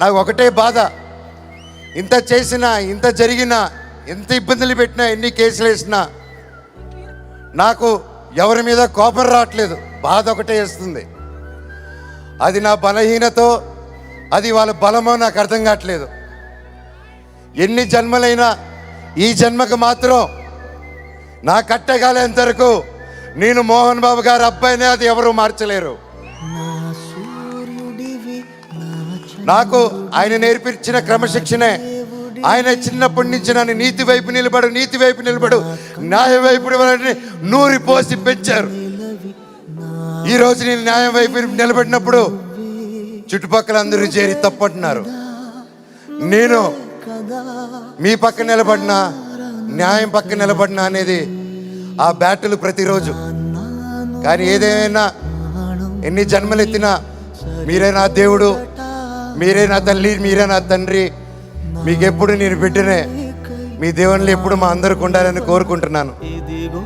నాకు ఒకటే బాధ. ఇంత చేసినా ఇంత జరిగినా ఎంత ఇబ్బందులు పెట్టినా ఎన్ని కేసులు వేసినా నాకు ఎవరి మీద కోపం రావట్లేదు. బాధ ఒకటే వేస్తుంది. అది నా బలహీనతో అది వాళ్ళ బలమో నాకు అర్థం కావట్లేదు. ఎన్ని జన్మలైనా ఈ జన్మకు మాత్రం నా కట్టగాలేంతవరకు నేను మోహన్ బాబు గారు అబ్బాయినే అది ఎవరు మార్చలేరు. నాకు ఆయన నేర్పించిన క్రమశిక్షణే. ఆయన చిన్నప్పటి నుంచి నన్ను నీతి వైపు నిలబడు నీతి వైపు నిలబడు. న్యాయ వైపు నూరి పోసి పెంచారు. ఈ రోజు నేను న్యాయం వైపు నిలబడినప్పుడు చుట్టుపక్కల అందరూ చేరి తప్పంటున్నారు. నేను మీ పక్క నిలబడినా న్యాయం పక్క నిలబడినా అనేది ఆ బ్యాటలు ప్రతిరోజు. కానీ ఏదేమైనా ఎన్ని జన్మలు ఎత్తినా మీరే నా దేవుడు. మీరే నా తల్లి మీరే నా తండ్రి. మీకెప్పుడు నేను బిడ్డనే మీ దేవుళ్ళు ఎప్పుడు మా అందరికి ఉండాలని కోరుకుంటున్నాను. ఇదిగో